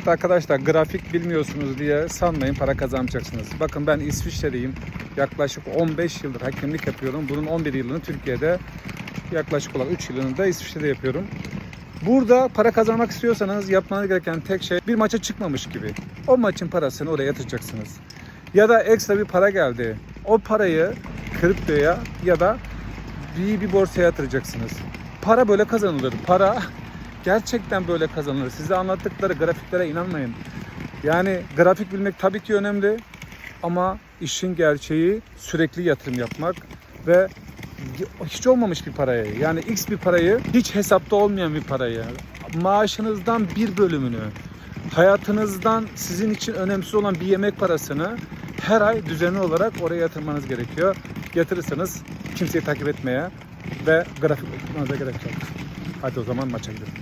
Evet arkadaşlar grafik bilmiyorsunuz diye sanmayın para kazanacaksınız. Bakın ben İsviçre'deyim. Yaklaşık 15 yıldır hakemlik yapıyorum. Bunun 11 yılını Türkiye'de yaklaşık olarak 3 yılını da İsviçre'de yapıyorum. Burada para kazanmak istiyorsanız yapmanız gereken tek şey bir maça çıkmamış gibi. O maçın parasını oraya yatıracaksınız. Ya da ekstra bir para geldi. O parayı kriptoya ya da bir, bir borsaya yatıracaksınız. Para böyle kazanılır. Para gerçekten böyle kazanılır. Size anlattıkları grafiklere inanmayın. Yani grafik bilmek tabii ki önemli ama işin gerçeği sürekli yatırım yapmak ve hiç olmamış bir paraya yani x bir parayı hiç hesapta olmayan bir parayı maaşınızdan bir bölümünü hayatınızdan sizin için önemsiz olan bir yemek parasını her ay düzenli olarak oraya yatırmanız gerekiyor. Yatırırsanız kimseyi takip etmeye ve grafik okumanıza gerek yok. Hadi o zaman maça gidelim.